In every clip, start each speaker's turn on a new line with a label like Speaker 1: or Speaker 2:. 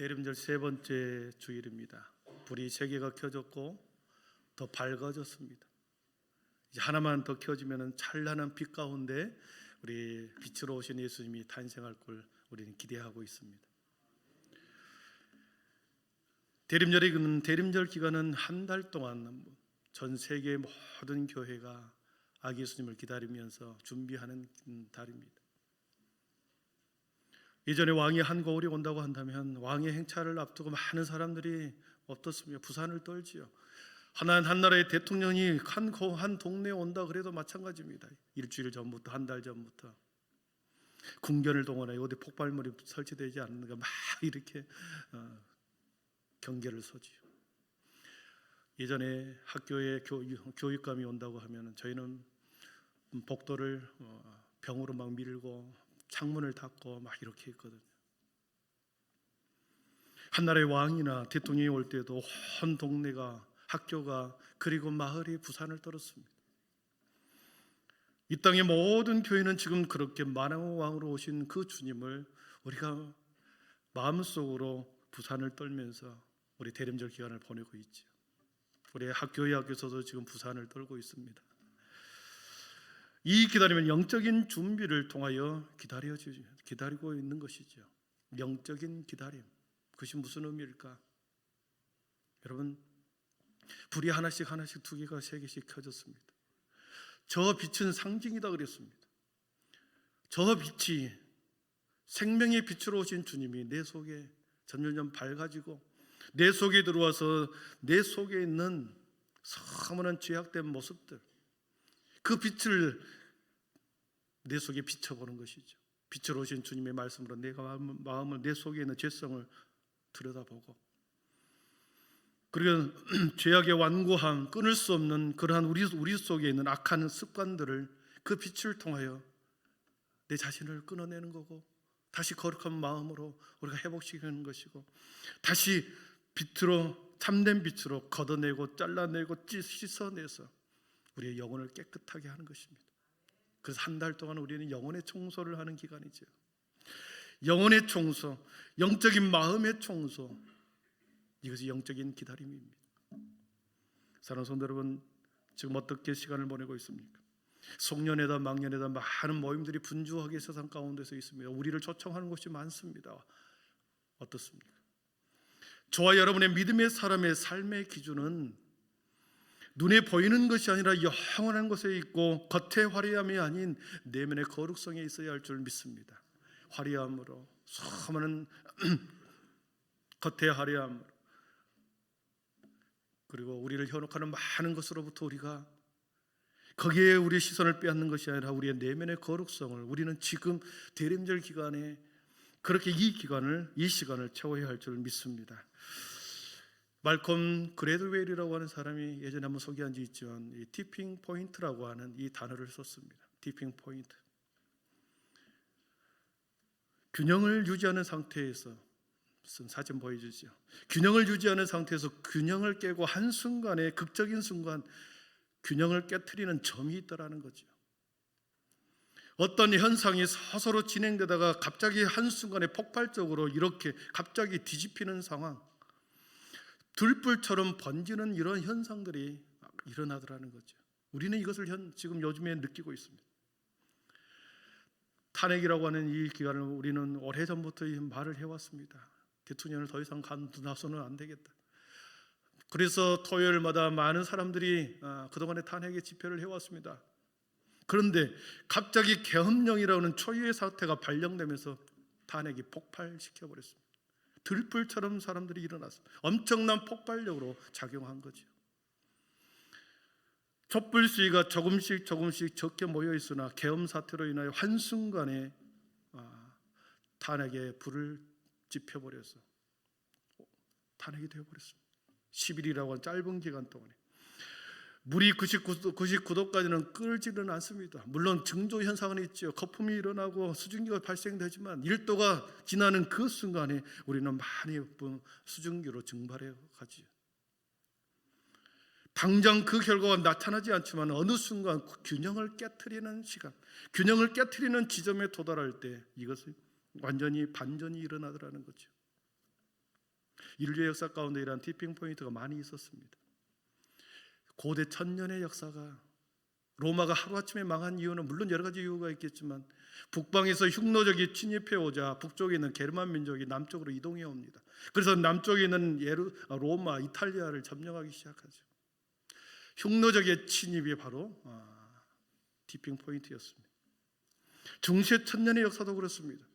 Speaker 1: 대림절 세 번째 주일입니다. 불이 세 개가 켜졌고 더 밝아졌습니다. 이제 하나만 더 켜지면 찬란한 빛 가운데 우리 빛으로 오신 예수님이 탄생할 걸 우리는 기대하고 있습니다. 대림절이 그 대림절 기간은 한 달 동안 전 세계 모든 교회가 아기 예수님을 기다리면서 준비하는 달입니다. 예전에 왕이 한 거울이 온다고 한다면 왕의 행차를 앞두고 많은 사람들이 어떻습니까? 부산을 떨지요. 하나 한 나라의 대통령이 한, 거- 한 동네에 온다 그래도 마찬가지입니다. 일주일 전부터 한 달 전부터 군견을 동원해 어디 폭발물이 설치되지 않는가 막 이렇게 어, 경계를 서지요. 예전에 학교에 교, 교육감이 온다고 하면 저희는 복도를 어, 병으로 막 밀고 창문을 닫고 막 이렇게 했거든요. 한 나라의 왕이나 대통령이 올 때도 온 동네가 학교가 그리고 마을이 부산을 떨었습니다. 이 땅의 모든 교회는 지금 그렇게 만왕의 왕으로 오신 그 주님을 우리가 마음속으로 부산을 떨면서 우리 대림절 기간을 보내고 있죠. 우리 학교의 학교에서도 지금 부산을 떨고 있습니다. 이 기다림은 영적인 준비를 통하여 기다려 기다리고 있는 것이죠. 영적인 기다림. 그것이 무슨 의미일까? 여러분 불이 하나씩 하나씩 두 개가 세 개씩 켜졌습니다. 저 빛은 상징이다 그랬습니다. 저 빛이 생명의 빛으로 오신 주님이 내 속에 점점점 밝아지고 내 속에 들어와서 내 속에 있는 사문한 죄악된 모습들 그 빛을 내 속에 비춰보는 것이죠. 빛으로 오신 주님의 말씀으로 내가 마음- 마음을 내 속에 있는 죄성을 들여다보고 그리고 죄악의 완고함, 끊을 수 없는 그러한 우리 우리 속에 있는 악한 습관들을 그 빛을 통하여 내 자신을 끊어내는 거고 다시 거룩한 마음으로 우리가 회복시키는 것이고 다시 빛으로 참된 빛으로 걷어내고 잘라내고 찢- 씻어내서 우리의 영혼을 깨끗하게 하는 것입니다. 그래서 한 달 동안 우리는 영혼의 청소를 하는 기간이죠. 영혼의 청소, 영적인 마음의 청소, 이것이 영적인 기다림입니다. 사랑하는 성도 여러분, 지금 어떻게 시간을 보내고 있습니까? 송년회다 망년회다 많은 모임들이 분주하게 세상 가운데서 있습니다. 우리를 초청하는 곳이 많습니다. 어떻습니까? 저와 여러분의 믿음의 사람의 삶의 기준은 눈에 보이는 것이 아니라 영원한 것에 있고 겉의 화려함이 아닌 내면의 거룩성에 있어야 할 줄 믿습니다. 화려함으로 수많은 겉의 화려함으로 그리고 우리를 현혹하는 많은 것으로부터 우리가 거기에 우리의 시선을 빼앗는 것이 아니라 우리의 내면의 거룩성을 우리는 지금 대림절 기간에 그렇게 이 기간을 이 시간을 채워야 할 줄 믿습니다. 말콤 그레드웰이라고 하는 사람이 예전에 한번 소개한 지 있지만 이 티핑 포인트라고 하는 이 단어를 썼습니다. 티핑 포인트. 균형을 유지하는 상태에서 무슨 사진 보여주죠. 균형을 유지하는 상태에서 균형을 깨고 한 순간에 극적인 순간 균형을 깨뜨리는 점이 있다라는 거죠. 어떤 현상이 서서로 진행되다가 갑자기 한 순간에 폭발적으로 이렇게 갑자기 뒤집히는 상황, 들불처럼 번지는 이런 현상들이 일어나더라는 거죠. 우리는 이것을 현, 지금 요즘에 느끼고 있습니다. 탄핵이라고 하는 이 기간을 우리는 오래 전부터 이 말을 해왔습니다. 대통령을 더 이상 간두나서는 안 되겠다. 그래서 토요일마다 많은 사람들이 아, 그동안의 탄핵의 집회를 해왔습니다. 그런데 갑자기 계엄령이라는 초유의 사태가 발령되면서 탄핵이 폭발시켜 버렸습니다. 들불처럼 사람들이 일어나서 엄청난 폭발력으로 작용한 거죠. 촛불 시위가 조금씩 조금씩 적게 모여 있으나 계엄 사태로 인하여 한 순간에 아, 탄핵에 불을 지펴버려서 탄핵이 되어버렸습니다. 10일이라고 하는 짧은 기간 동안에 물이 99도, 99도까지는 끓지는 않습니다. 물론 증조 현상은 있죠. 거품이 일어나고 수증기가 발생되지만 1도가 지나는 그 순간에 우리는 많이 수증기로 증발해 가지요. 당장 그 결과가 나타나지 않지만 어느 순간 균형을 깨뜨리는 시간, 균형을 깨뜨리는 지점에 도달할 때 이것이 완전히 반전이 일어나더라는 거죠. 인류의 역사 가운데 이러한 티핑 포인트가 많이 있었습니다. 고대 천년의 역사가 로마가 하루아침에 망한 이유는 물론 여러 가지 이유가 있겠지만 북방에서 흉노적이 침입해 오자 북쪽에 있는 게르만 민족이 남쪽으로 이동해 옵니다. 그래서 남쪽에 있는 예루, 아, 로마, 이탈리아를 점령하기 시작하죠. 흉노적의 침입이 바로 아, 티핑 포인트였습니다. 중세 천년의 역사도 그렇습니다.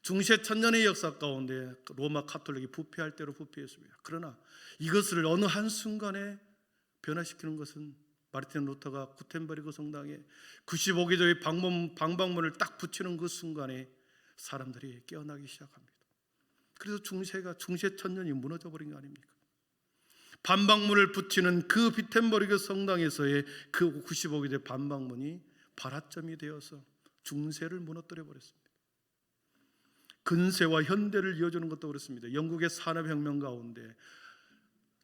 Speaker 1: 중세 천년의 역사 가운데 로마 카톨릭이 부패할 대로 부패했습니다. 그러나 이것을 어느 한 순간에 변화시키는 것은 마르틴 루터가 구텐버리그 성당에 95개조의 방문, 방방문을 딱 붙이는 그 순간에 사람들이 깨어나기 시작합니다. 그래서 중세가 중세 천년이 무너져 버린 거 아닙니까? 반방문을 붙이는 그 비텐버리그 성당에서의 그 95개조의 반방문이 발화점이 되어서 중세를 무너뜨려 버렸습니다. 근세와 현대를 이어주는 것도 그렇습니다. 영국의 산업혁명 가운데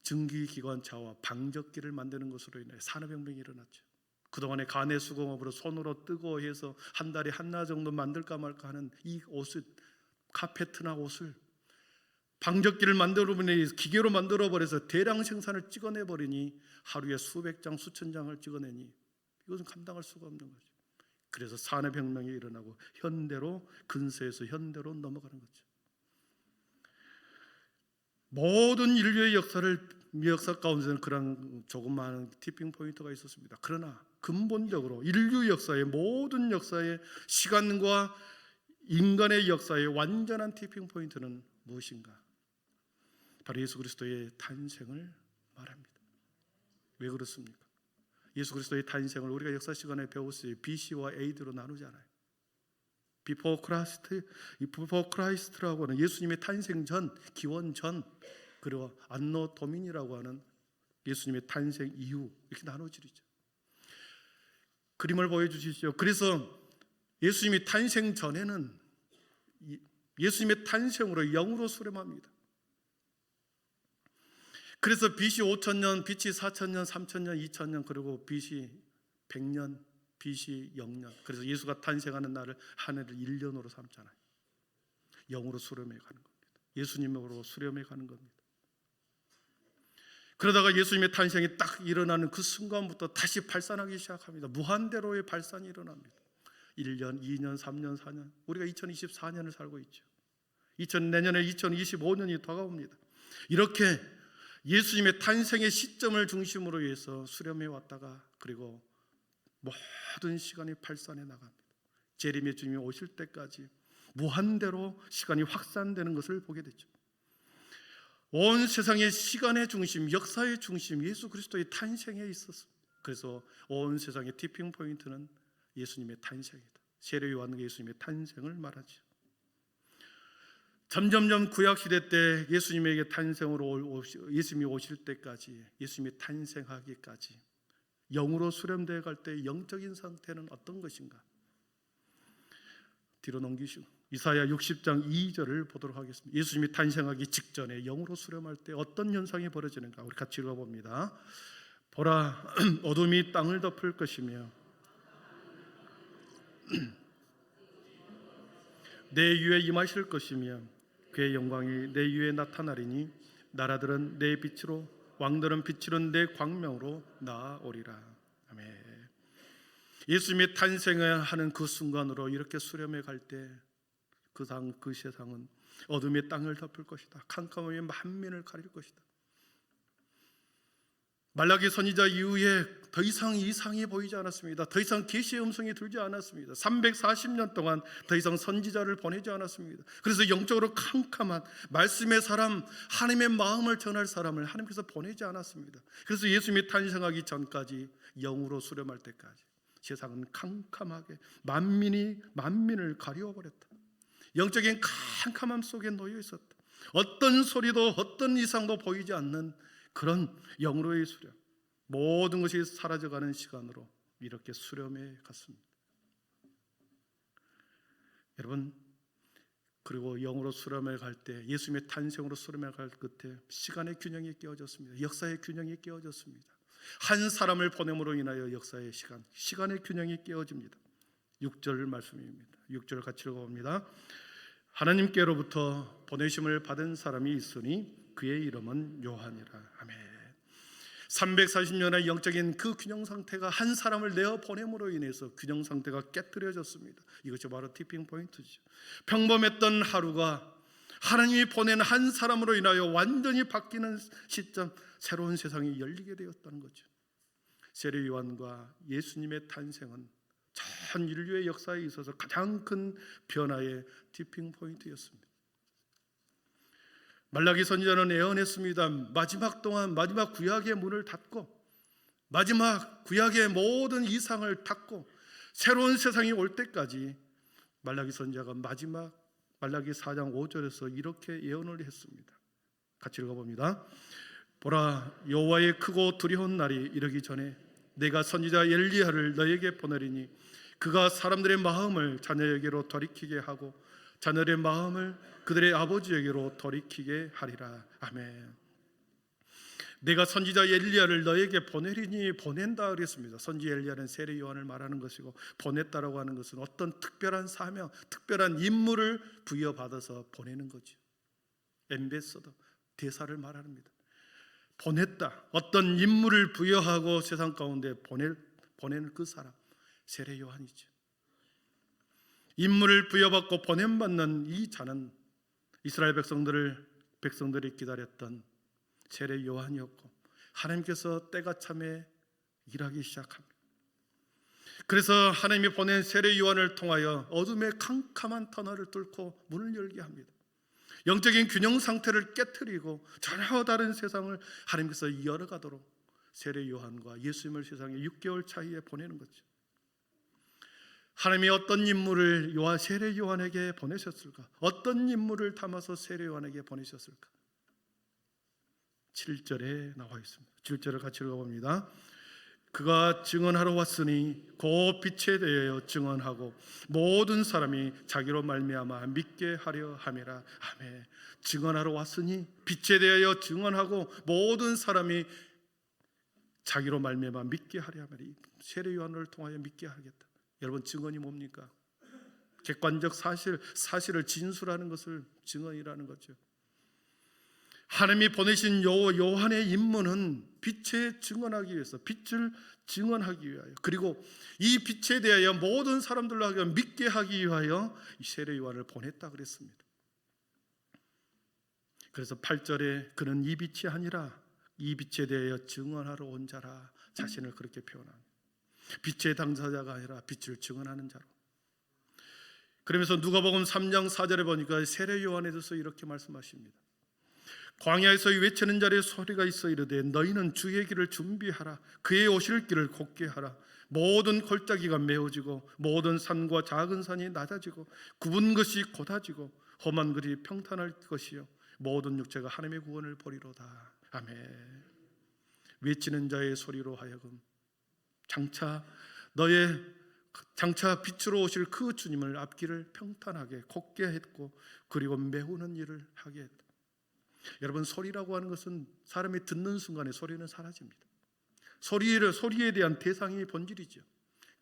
Speaker 1: 증기기관차와 방적기를 만드는 것으로 인해 산업혁명이 일어났죠. 그동안에 가내 수공업으로 손으로 뜨고 해서 한 달에 하나 정도 만들까 말까 하는 이 옷을 카페트나 옷을 방적기를 만들어 버리니 기계로 만들어 버려서 대량 생산을 찍어내 버리니 하루에 수백 장 수천 장을 찍어내니 이것은 감당할 수가 없는 거죠. 그래서 산업혁명이 일어나고 현대로 근세에서 현대로 넘어가는 거죠. 모든 인류의 역사를 역사 가운데는 그런 조그마한 티핑 포인트가 있었습니다. 그러나 근본적으로 인류 역사의 모든 역사의 시간과 인간의 역사의 완전한 티핑 포인트는 무엇인가? 바로 예수 그리스도의 탄생을 말합니다. 왜 그렇습니까? 예수 그리스도의 탄생을 우리가 역사 시간에 배웠어요. BC와 AD로 나누잖아요. 비포 크라이스트, 비포 크라이스트라고 하는 예수님의 탄생 전, 기원 전, 그리고 안노 도민이라고 하는 예수님의 탄생 이후 이렇게 나눠지죠. 그림을 보여주시죠. 그래서 예수님이 탄생 전에는 예수님의 탄생으로 영으로 수렴합니다. 그래서 BC 5천년, BC 4천년, 3천년, 2천년 그리고 BC 100년, BC 0년. 그래서 예수가 탄생하는 날을 한 해를 1년으로 삼잖아요. 영으로 수렴해 가는 겁니다. 예수님으로 수렴해 가는 겁니다. 그러다가 예수님의 탄생이 딱 일어나는 그 순간부터 다시 발산하기 시작합니다. 무한대로의 발산이 일어납니다. 1년, 2년, 3년, 4년. 우리가 2024년을 살고 있죠. 2000 내년에 2025년이 다가옵니다. 이렇게 예수님의 탄생의 시점을 중심으로 해서 수렴해 왔다가 그리고 모든 시간이 발산해 나갑니다. 재림의 주님이 오실 때까지 무한대로 시간이 확산되는 것을 보게 되죠. 온 세상의 시간의 중심, 역사의 중심, 예수 그리스도의 탄생에 있었습니다. 그래서 온 세상의 티핑 포인트는 예수님의 탄생이다. 세례 요한은 예수님의 탄생을 말하죠. 점점점 구약 시대 때 예수님에게 탄생으로 예수님이 오실 때까지 예수님이 탄생하기까지 영으로 수렴되어 갈 때 영적인 상태는 어떤 것인가? 뒤로 넘기시고 이사야 60장 2절을 보도록 하겠습니다. 예수님이 탄생하기 직전에 영으로 수렴할 때 어떤 현상이 벌어지는가? 우리 같이 읽어봅니다. 보라 어둠이 땅을 덮을 것이며 내 위에 임하실 것이며 그의 영광이 내 위에 나타나리니 나라들은 내 빛으로 왕들은 빛으로 내 광명으로 나오리라. 아멘. 예수님의 탄생을 하는 그 순간으로 이렇게 수렴해 갈 때그 상, 그 세상은 어둠의 땅을 덮을 것이다. 캄캄함이 만민을 가릴 것이다. 말라기 선지자 이후에 더 이상 이상이 보이지 않았습니다. 더 이상 계시의 음성이 들지 않았습니다. 340년 동안 더 이상 선지자를 보내지 않았습니다. 그래서 영적으로 캄캄한 말씀의 사람, 하나님의 마음을 전할 사람을 하나님께서 보내지 않았습니다. 그래서 예수님이 탄생하기 전까지 영으로 수렴할 때까지 세상은 캄캄하게 만민이 만민을 가리워 버렸다. 영적인 캄캄함 속에 놓여 있었다. 어떤 소리도 어떤 이상도 보이지 않는 그런 영으로의 수렴. 모든 것이 사라져가는 시간으로 이렇게 수렴해 갔습니다. 여러분 그리고 영으로 수렴해 갈 때 예수님의 탄생으로 수렴해 갈 끝에 시간의 균형이 깨어졌습니다. 역사의 균형이 깨어졌습니다. 한 사람을 보냄으로 인하여 역사의 시간, 시간의 균형이 깨어집니다. 6절 말씀입니다. 6절 같이 읽어봅니다. 하나님께로부터 보내심을 받은 사람이 있으니 그의 이름은 요한이라. 아멘. 340년의 영적인 그 균형 상태가 한 사람을 내어 보냄으로 인해서 균형 상태가 깨뜨려졌습니다. 이것이 바로 티핑 포인트죠. 평범했던 하루가 하나님이 보낸 한 사람으로 인하여 완전히 바뀌는 시점, 새로운 세상이 열리게 되었다는 거죠. 세례 요한과 예수님의 탄생은 전 인류의 역사에 있어서 가장 큰 변화의 티핑 포인트였습니다. 말라기 선지자는 예언했습니다. 마지막 동안 마지막 구약의 문을 닫고 마지막 구약의 모든 이상을 닫고 새로운 세상이 올 때까지 말라기 선지자가 마지막 말라기 4장 5절에서 이렇게 예언을 했습니다. 같이 읽어봅니다. 보라 여호와의 크고 두려운 날이 이르기 전에 내가 선지자 엘리야를 너에게 보내리니 그가 사람들의 마음을 자녀에게로 돌이키게 하고 자녀의 마음을 그들의 아버지에게로 돌이키게 하리라. 아멘. 내가 선지자 엘리야를 너에게 보내리니 보낸다 그랬습니다. 선지 엘리야는 세례 요한을 말하는 것이고 보냈다라고 하는 것은 어떤 특별한 사명, 특별한 임무를 부여받아서 보내는 거죠. 엠베서더 대사를 말합니다. 보냈다. 어떤 임무를 부여하고 세상 가운데 보낼 보내는 그 사람 세례 요한이죠. 임무를 부여받고 보냄받는 이 자는 이스라엘 백성들을 백성들이 기다렸던 세례 요한이었고 하나님께서 때가 참에 일하기 시작합니다. 그래서 하나님이 보낸 세례 요한을 통하여 어둠의 캄캄한 터널을 뚫고 문을 열게 합니다. 영적인 균형 상태를 깨뜨리고 전혀 다른 세상을 하나님께서 열어가도록 세례 요한과 예수님을 세상에 6개월 차이에 보내는 거죠. 하나님이 어떤 인물을 요한 세례 요한에게 보내셨을까? 어떤 인물을 담아서 세례 요한에게 보내셨을까? 7절에 나와 있습니다. 7절을 같이 읽어봅니다. 그가 증언하러 왔으니 그 빛에 대하여 증언하고 모든 사람이 자기로 말미암아 믿게 하려 함이라. 아멘. 증언하러 왔으니 빛에 대하여 증언하고 모든 사람이 자기로 말미암아 믿게 하려 함이라. 세례 요한을 통하여 믿게 하겠다. 여러분 증언이 뭡니까? 객관적 사실, 사실을 진술하는 것을 증언이라는 거죠. 하나님이 보내신 요 요한의 임무는 빛에 증언하기 위해서 빛을 증언하기 위하여 그리고 이 빛에 대하여 모든 사람들로 하여금 믿게 하기 위하여 이 세례 요한을 보냈다 그랬습니다. 그래서 8절에 그는 이 빛이 아니라 이 빛에 대하여 증언하러 온 자라 자신을 그렇게 표현합니다. 빛의 당사자가 아니라 빛을 증언하는 자로. 그러면서 누가복음 3장 4절에 보니까 세례 요한에 대해서 이렇게 말씀하십니다. 광야에서 외치는 자리에 소리가 있어 이르되 너희는 주의 길을 준비하라 그의 오실 길을 곧게 하라 모든 골짜기가 메워지고 모든 산과 작은 산이 낮아지고 굽은 것이 곧아지고 험한 글이 평탄할 것이요 모든 육체가 하나님의 구원을 보리로다 아멘 외치는 자의 소리로 하여금 장차 너의 장차 빛으로 오실 그 주님을 앞길을 평탄하게 곱게 했고 그리고 메우는 일을 하게 했다. 여러분 소리라고 하는 것은 사람이 듣는 순간에 소리는 사라집니다. 소리를 소리에 대한 대상이 본질이죠.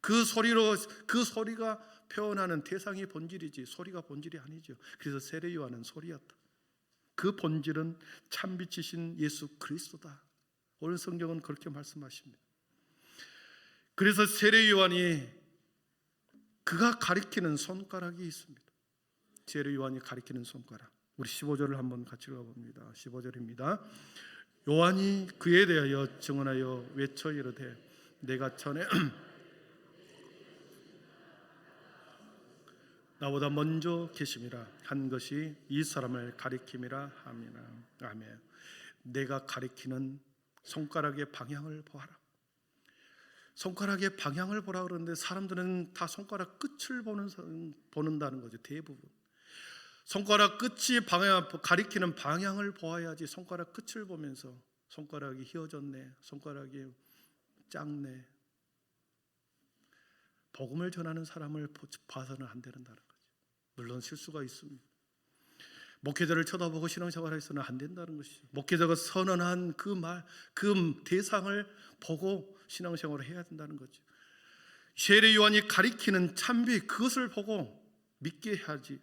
Speaker 1: 그 소리로 그 소리가 표현하는 대상이 본질이지 소리가 본질이 아니죠. 그래서 세례 요한은 소리였다. 그 본질은 참 빛이신 예수 그리스도다. 오늘 성경은 그렇게 말씀하십니다. 그래서 세례 요한이 그가 가리키는 손가락이 있습니다. 세례 요한이 가리키는 손가락. 우리 15절을 한번 같이 읽어 봅니다. 15절입니다. 요한이 그에 대하여 증언하여 외쳐 이르되 내가 전에 나보다 먼저 계심이라 한 것이 이 사람을 가리킴이라 함이나 아멘. 내가 가리키는 손가락의 방향을 보아라. 손가락의 방향을 보라 그러는데 사람들은 다 손가락 끝을 보는 보는다는 거죠. 대부분. 손가락 끝이 방향 가리키는 방향을 보아야지 손가락 끝을 보면서 손가락이 휘어졌네, 손가락이 작네. 복음을 전하는 사람을 봐서는 안 된다는 거죠. 물론 실수가 있습니다. 목회자를 쳐다보고 신앙생활에서는 안 된다는 것이죠. 목회자가 선언한 그 말, 그 대상을 보고 신앙생활을 해야 된다는 거죠. 세례 요한이 가리키는 참비 그것을 보고 믿게 해야지.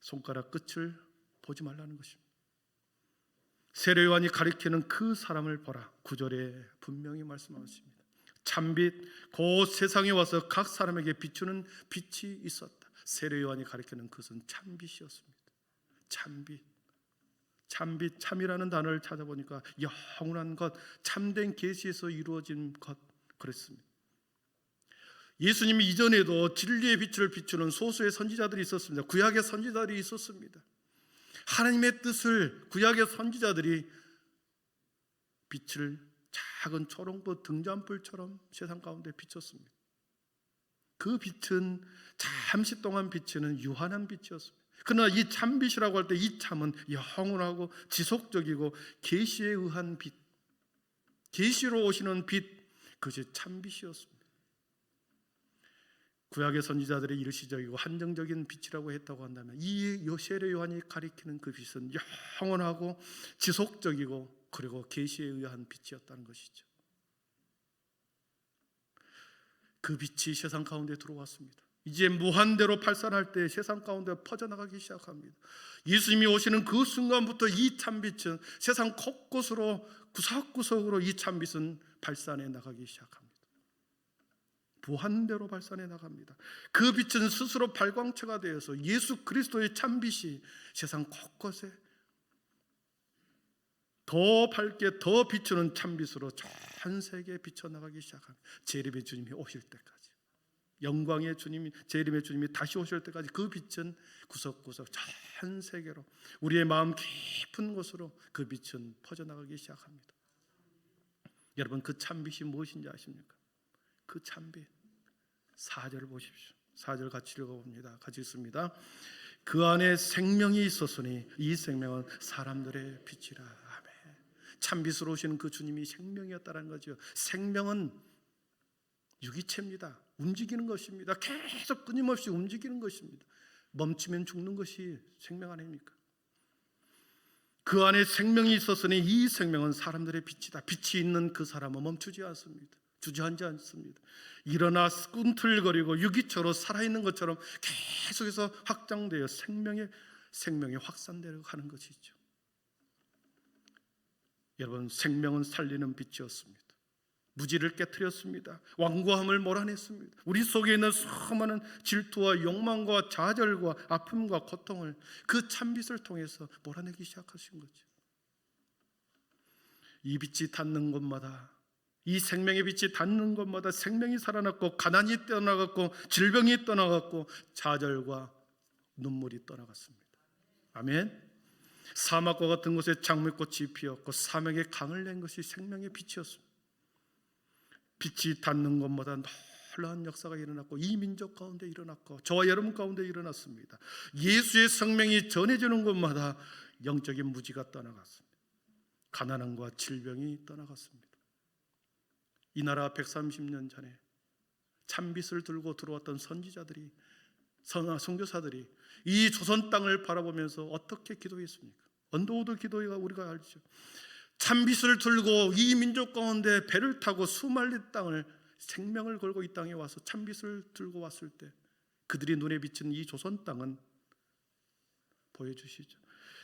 Speaker 1: 손가락 끝을 보지 말라는 것입니다. 세례 요한이 가리키는 그 사람을 보라. 구절에 분명히 말씀하십니다. 참빛 곧 세상에 와서 각 사람에게 비추는 빛이 있었다. 세례 요한이 가리키는 그것은 참빛이었습니다. 참빛. 참빛 참이라는 단어를 찾아보니까 영원한 것 참된 계시에서 이루어진 것 그랬습니다. 예수님이 이전에도 진리의 빛을 비추는 소수의 선지자들이 있었습니다. 구약의 선지자들이 있었습니다. 하나님의 뜻을 구약의 선지자들이 빛을 작은 초롱불 등잔불처럼 세상 가운데 비쳤습니다. 그 빛은 잠시 동안 비치는 유한한 빛이었습니다. 그러나 이 참빛이라고 할 때 이 참은 영원하고 지속적이고 계시에 의한 빛, 계시로 오시는 빛, 그것이 참빛이었습니다. 구약의 선지자들의 일시적이고 한정적인 빛이라고 했다고 한다면 이 요세례 요한이 가리키는 그 빛은 영원하고 지속적이고 그리고 계시에 의한 빛이었다는 것이죠. 그 빛이 세상 가운데 들어왔습니다. 이제 무한대로 발산할 때 세상 가운데 퍼져나가기 시작합니다. 예수님이 오시는 그 순간부터 이 참빛은 세상 곳곳으로 구석구석으로 이 참빛은 발산해 나가기 시작합니다. 무한대로 발산해 나갑니다. 그 빛은 스스로 발광체가 되어서 예수 그리스도의 참빛이 세상 곳곳에 더 밝게 더 비추는 참빛으로 전 세계에 비쳐 나가기 시작합니다. 재림의 주님이 오실 때까지. 영광의 주님이 재림의 주님이 다시 오실 때까지 그 빛은 구석구석 전 세계로 우리의 마음 깊은 곳으로 그 빛은 퍼져나가기 시작합니다. 여러분 그 참빛이 무엇인지 아십니까? 그 참빛 4절 보십시오. 4절 같이 읽어봅니다. 같이 읽습니다. 그 안에 생명이 있었으니 이 생명은 사람들의 빛이라. 아멘. 참빛으로 오시는 그 주님이 생명이었다는 거죠. 생명은 유기체입니다. 움직이는 것입니다. 계속 끊임없이 움직이는 것입니다. 멈추면 죽는 것이 생명 아닙니까? 그 안에 생명이 있었으니 이 생명은 사람들의 빛이다. 빛이 있는 그 사람은 멈추지 않습니다. 주저앉지 않습니다. 일어나 꿈틀거리고 유기처로 살아있는 것처럼 계속해서 확장되어 생명의 생명이 확산되어 가는 것이죠. 여러분 생명은 살리는 빛이었습니다. 무지를 깨뜨렸습니다. 완고함을 몰아냈습니다. 우리 속에 있는 수많은 질투와 욕망과 좌절과 아픔과 고통을 그 참빛을 통해서 몰아내기 시작하신 거죠. 이 빛이 닿는 곳마다 이 생명의 빛이 닿는 곳마다 생명이 살아났고 가난이 떠나갔고 질병이 떠나갔고 좌절과 눈물이 떠나갔습니다. 아멘. 사막과 같은 곳에 장미꽃이 피었고 사막에 강을 낸 것이 생명의 빛이었습니다. 빛이 닿는 곳마다 놀라운 역사가 일어났고 이 민족 가운데 일어났고 저와 여러분 가운데 일어났습니다. 예수의 생명이 전해지는 곳마다 영적인 무지가 떠나갔습니다. 가난함과 질병이 떠나갔습니다. 이 나라 130년 전에 참빛을 들고 들어왔던 선지자들이 선아 선교사들이 이 조선 땅을 바라보면서 어떻게 기도했습니까? 언더우드 기도가 우리가 알죠. 참빛을 들고 이 민족 가운데 배를 타고 수말리 땅을 생명을 걸고 이 땅에 와서 참빛을 들고 왔을 때 그들이 눈에 비친 이 조선 땅은 보여주시죠.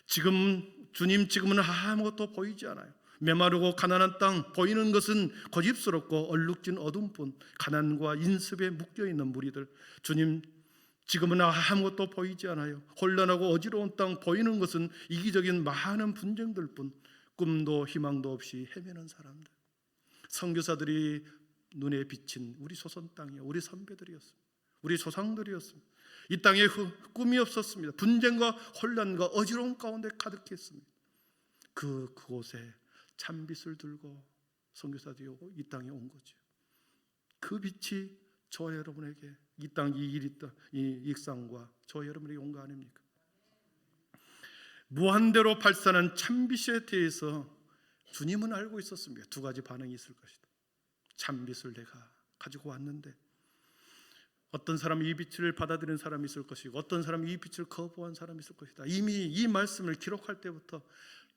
Speaker 1: 지금 주님 지금은 아무것도 보이지 않아요. 메마르고 가난한 땅 보이는 것은 고집스럽고 얼룩진 어둠뿐 가난과 인습에 묶여 있는 무리들 주님 지금은 아무것도 보이지 않아요. 혼란하고 어지러운 땅 보이는 것은 이기적인 많은 분쟁들뿐 꿈도 희망도 없이 헤매는 사람들. 선교사들이 눈에 비친 우리 소선 땅이요. 우리 선배들이었습니다. 우리 조상들이었습니다. 이 땅에 꿈이 없었습니다. 분쟁과 혼란과 어지러움 가운데 가득했습니다. 그 그곳에 참빛을 들고 선교사들이 오고 이 땅에 온 거죠. 그 빛이 저 여러분에게 이 땅 이 일이 이 익상과 저온거 아닙니까? 무한대로 발산한 참빛에 대해서 주님은 알고 있었습니다. 두 가지 반응이 있을 것이다. 참빛을 내가 가지고 왔는데 어떤 사람이 이 빛을 받아들이는 사람이 있을 것이고 어떤 사람이 이 빛을 거부한 사람이 있을 것이다. 이미 이 말씀을 기록할 때부터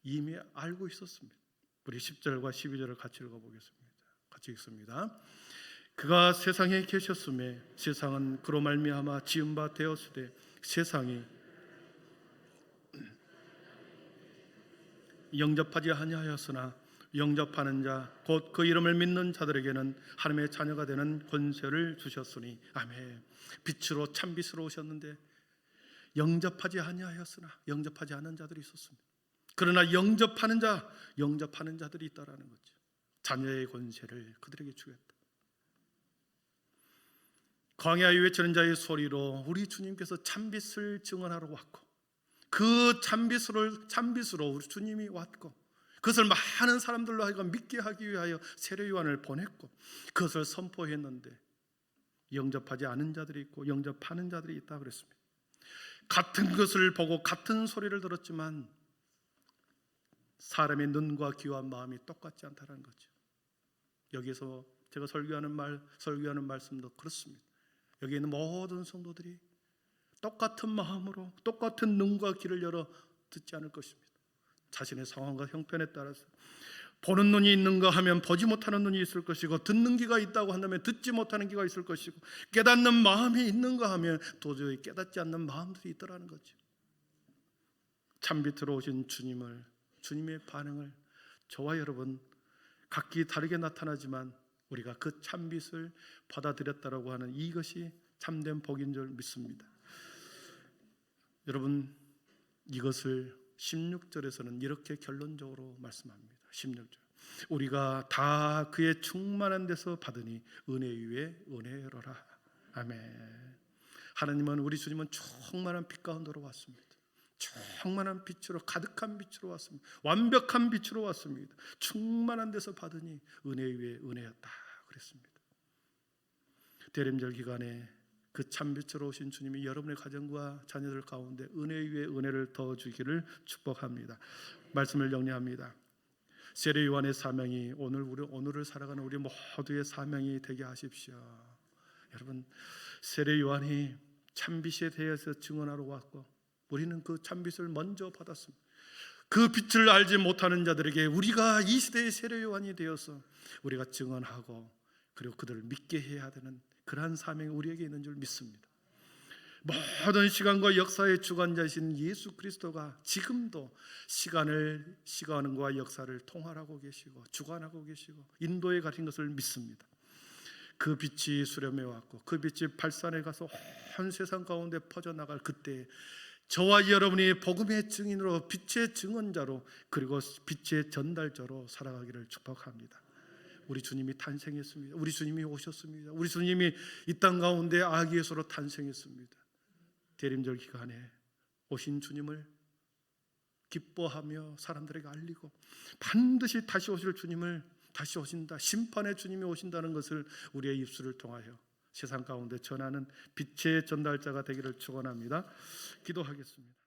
Speaker 1: 이미 알고 있었습니다. 우리 10절과 12절을 같이 읽어보겠습니다. 같이 읽습니다. 그가 세상에 계셨음에 세상은 그로 말미암아 지은 바 되었으되 세상이 영접하지 아니하였으나 영접하는 자 곧 그 이름을 믿는 자들에게는 하나님의 자녀가 되는 권세를 주셨으니 아멘. 빛으로 참빛으로 오셨는데 영접하지 아니하였으나 영접하지 않은 자들이 있었습니다. 그러나 영접하는 자, 영접하는 자들이 있다라는 거죠. 자녀의 권세를 그들에게 주겠다. 광야에 외치는 자의 소리로 우리 주님께서 참빛을 증언하러 왔고 그 참빛으로 참빛으로 우리 주님이 왔고 그것을 많은 사람들로 하여금 믿게 하기 위하여 세례 요한을 보냈고 그것을 선포했는데 영접하지 않은 자들이 있고 영접하는 자들이 있다 그랬습니다. 같은 것을 보고 같은 소리를 들었지만 사람의 눈과 귀와 마음이 똑같지 않다는 거죠. 여기서 제가 설교하는 말 설교하는 말씀도 그렇습니다. 여기 있는 모든 성도들이 똑같은 마음으로 똑같은 눈과 귀를 열어 듣지 않을 것입니다. 자신의 상황과 형편에 따라서 보는 눈이 있는가 하면 보지 못하는 눈이 있을 것이고 듣는 귀가 있다고 한다면 듣지 못하는 귀가 있을 것이고 깨닫는 마음이 있는가 하면 도저히 깨닫지 않는 마음들이 있더라는 거죠. 참빛으로 오신 주님을 주님의 반응을 저와 여러분 각기 다르게 나타나지만 우리가 그 참빛을 받아들였다라고 하는 이것이 참된 복인 줄 믿습니다. 여러분 이것을 16절에서는 이렇게 결론적으로 말씀합니다. 16절. 우리가 다 그의 충만한 데서 받으니 은혜 위에 은혜로라. 아멘. 하나님은 우리 주님은 충만한 빛 가운데로 왔습니다. 충만한 빛으로 가득한 빛으로 왔습니다. 완벽한 빛으로 왔습니다. 충만한 데서 받으니 은혜 위에 은혜였다 그랬습니다. 대림절 기간에 그 참빛으로 오신 주님이 여러분의 가정과 자녀들 가운데 은혜 위에 은혜를 더 주기를 축복합니다. 말씀을 정리합니다. 세례 요한의 사명이 오늘 우리 오늘을 살아가는 우리 모두의 사명이 되게 하십시오. 여러분 세례 요한이 참빛에 대해서 증언하러 왔고 우리는 그 참빛을 먼저 받았습니다. 그 빛을 알지 못하는 자들에게 우리가 이 시대의 세례 요한이 되어서 우리가 증언하고 그리고 그들을 믿게 해야 되는 그러한 사명이 우리에게 있는 줄 믿습니다. 모든 시간과 역사의 주관자이신 예수 그리스도가 지금도 시간을 시간과 역사를 통할하고 계시고 주관하고 계시고 인도에 가신 것을 믿습니다. 그 빛이 수렴해 왔고 그 빛이 발산에 가서 온 세상 가운데 퍼져 나갈 그때 저와 여러분이 복음의 증인으로 빛의 증언자로 그리고 빛의 전달자로 살아가기를 축복합니다. 우리 주님이 탄생했습니다. 우리 주님이 오셨습니다. 우리 주님이 이 땅 가운데 아기에서로 탄생했습니다. 대림절 기간에 오신 주님을 기뻐하며 사람들에게 알리고 반드시 다시 오실 주님을 다시 오신다. 심판의 주님이 오신다는 것을 우리의 입술을 통하여 세상 가운데 전하는 빛의 전달자가 되기를 축원합니다. 기도하겠습니다.